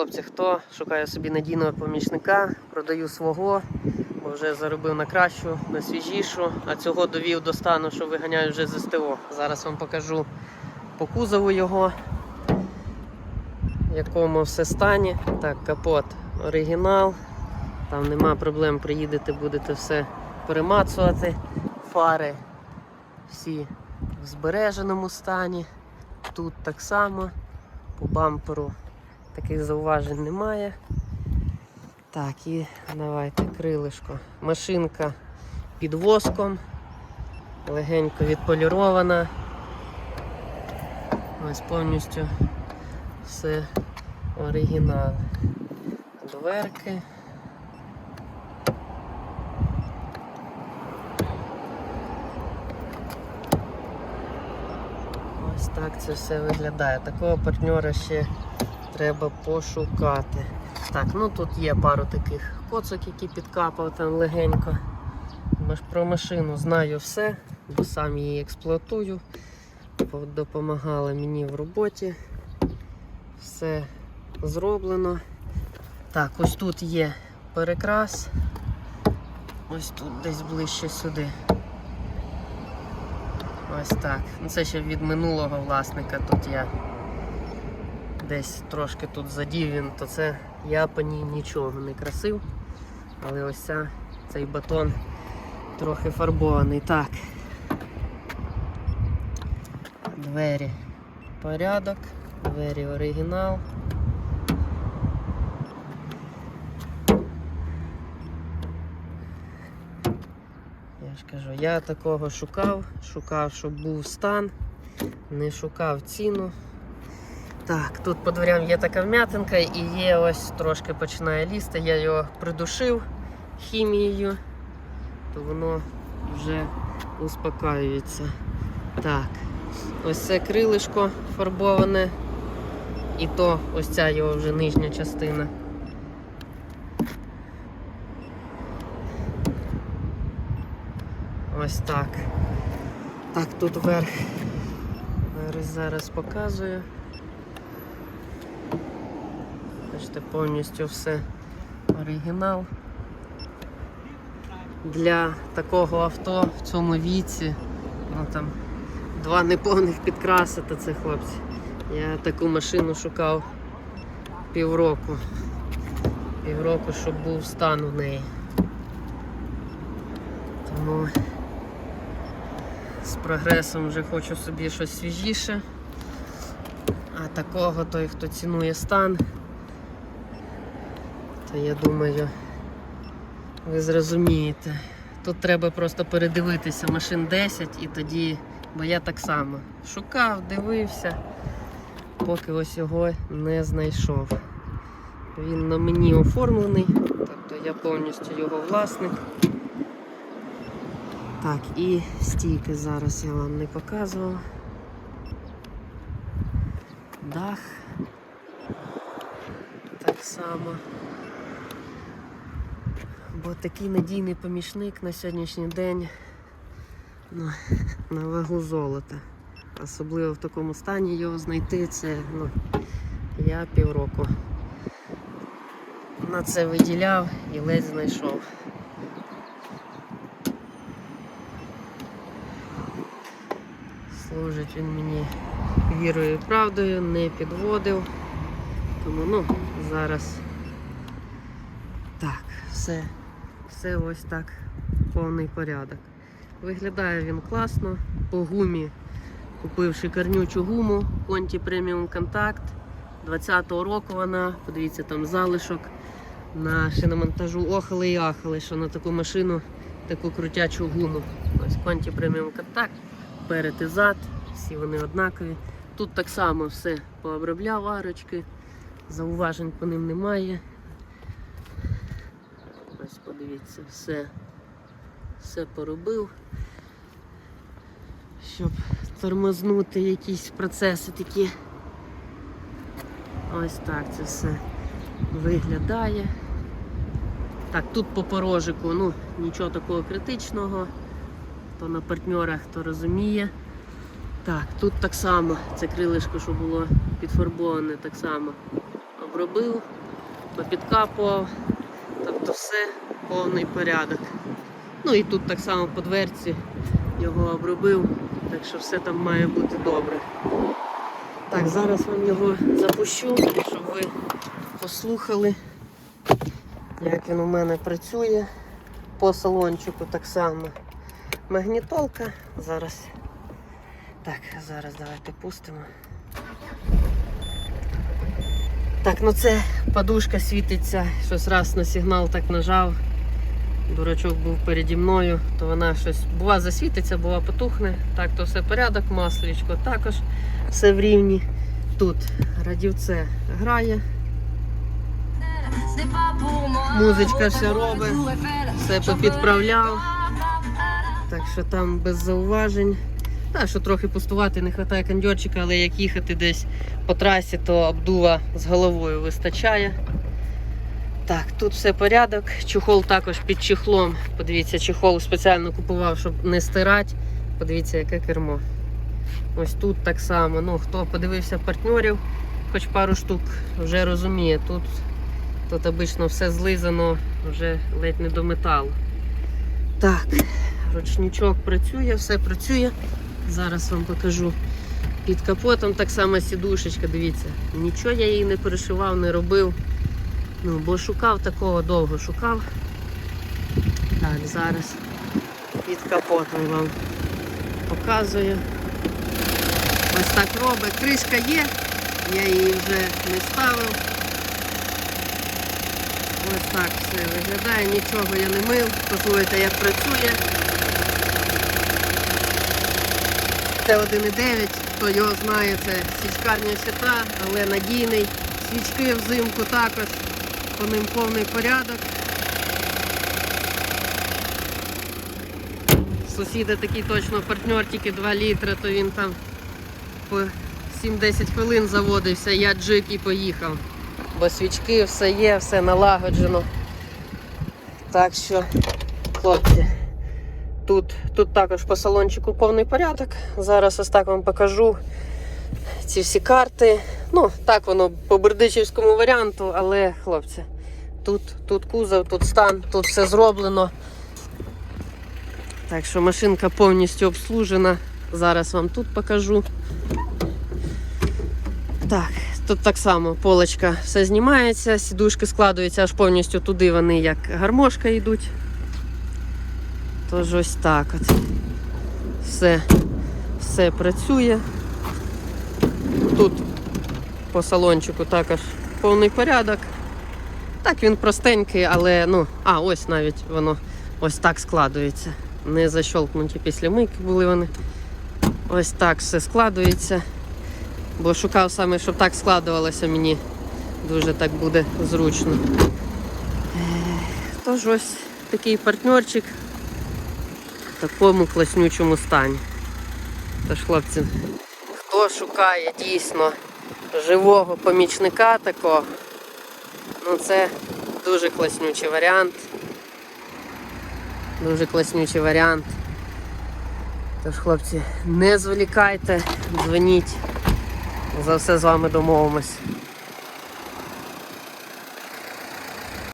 Хлопці, хто шукає собі надійного помічника, продаю свого, бо вже заробив на кращу, на свіжішу, а цього довів до стану, що виганяю вже з СТО. Зараз вам покажу по кузову його, в якому все стані. Так, капот оригінал. Там нема проблем, приїдете, будете все перемацувати. Фари всі в збереженому стані. Тут так само. По бамперу таких зауважень немає. Так, і давайте крилишко. Машинка під воском, легенько відполірована. Ось повністю все оригінал. Дверки. Ось так це все виглядає. Такого партнера ще треба пошукати. Так, ну тут є пару таких коцок, які підкапав там легенько. Про машину знаю все, бо сам її експлуатую. По- Допомагала мені в роботі. Все зроблено. Так, ось тут є перекрас. Ось тут десь ближче сюди. Ось так. Ну, Це ще від минулого власника. Тут я десь трошки тут задів він, то це я по ній нічого не красив. Але ось ця, цей батон трохи фарбований. Так. Двері порядок, двері оригінал. Я ж кажу, я такого шукав, шукав, щоб був стан, не шукав ціну. Так, тут по дверям є така вм'ятинка і є ось трошки починає лізти. Я його придушив хімією, то воно вже успокаюється. Так, ось це крилишко фарбоване. І то ось ця його вже нижня частина. Ось так. Так, тут. Верх зараз показую. Бачите, повністю все оригінал. Для такого авто в цьому віці, ну там два неповних підкраси, то це хлопці. Я таку машину шукав півроку. Півроку, щоб був стан у неї. Тому з прогресом вже хочу собі щось свіжіше. А такого той, хто цінує стан, то я думаю, ви зрозумієте. Тут треба просто передивитися машин 10 і тоді, бо я так само шукав, дивився, поки ось його не знайшов. Він на мені оформлений, тобто я повністю його власник. Так, і стійки зараз я вам не показував. Дах. Так само. Бо такий надійний помічник на сьогоднішній день ну, на вагу золота. Особливо в такому стані його знайти це, ну, я півроку на це виділяв і ледь знайшов. Служить він мені вірою і правдою, не підводив. Тому ну, зараз так, все, все ось так, повний порядок. Виглядає він класно, по гумі, купивши карнючу гуму Conti Premium Contact 20-го року вона, подивіться, там залишок на шиномонтажу охали і ахали, що на таку машину таку крутячу гуму. Ось Conti Premium Contact, перед і зад, всі вони однакові. Тут так само все пообробляв арочки, зауважень по ним немає. Ось подивіться, все, все поробив, щоб тормознути якісь процеси такі. Ось так це все виглядає. Так, тут по порожику, ну, нічого такого критичного, то на партнерах хто розуміє. Так, тут так само це крилишко, що було підфарбоване, так само обробив, попідкапував. Тобто все повний порядок. Ну і тут так само по дверці його обробив, так що все там має бути добре. Так, зараз вам його запущу, щоб ви послухали, як він у мене працює. По салончику так само. Магнітолка. Зараз. Так, зараз давайте пустимо. Так, ну це подушка світиться, щось раз на сигнал так нажав. Дурачок був переді мною, то вона щось бува засвітиться, бува потухне. Так, то все порядок, масличко також все в рівні. Тут радівце грає, Музичка все робить, все попідправляв. Так що там без зауважень. Так, що трохи пустувати, не вистачає кондьорчика, але як їхати десь по трасі, то обдува з головою вистачає. Так, тут все порядок. Чехол також під чехлом. Подивіться, чехол спеціально купував, щоб не стирати. Подивіться, яке кермо. Ось тут так само. Ну, хто подивився партнерів, хоч пару штук, вже розуміє. Тут, тут обично все злизано вже ледь не до металу. Так, ручничок працює, все працює. Зараз вам покажу. Під капотом так само сідушечка, дивіться. Нічого я її не перешивав, не робив. Ну, бо шукав такого довго шукав. Так, зараз під капотом вам показую. Ось так робить. Кришка є, я її вже не ставив. Ось так все виглядає, нічого я не мив. Послухайте, як працює. Це 1,9, хто його знає, це січкарня щита, але надійний. Свічки взимку також, по ним повний порядок. Сусіда такий точно партнер, тільки 2 літри, то він там по 7-10 хвилин заводився, я джик і поїхав. Бо свічки все є, все налагоджено. Так що, хлопці, тут, тут також по салончику повний порядок. Зараз ось так вам покажу ці всі карти. Ну, так воно по бердичівському варіанту, але хлопці, тут, тут кузов, тут стан, тут все зроблено. Так що машинка повністю обслужена. Зараз вам тут покажу. Так, тут так само полочка все знімається, сідушки складуються аж повністю туди вони як гармошка йдуть. Тож ось так от. Все, все працює. Тут по салончику також повний порядок. Так, він простенький, але ну, а ось навіть воно ось так складується. Не защолкнуті після мийки були вони. Ось так все складується. Бо шукав саме, щоб так складувалося мені дуже так буде зручно. Тож ось такий партнерчик в такому класнючому стані. Тож, хлопці, хто шукає дійсно живого помічника такого, ну це дуже класнючий варіант. Дуже класнючий варіант. Тож, хлопці, не зволікайте, дзвоніть. За все з вами домовимось.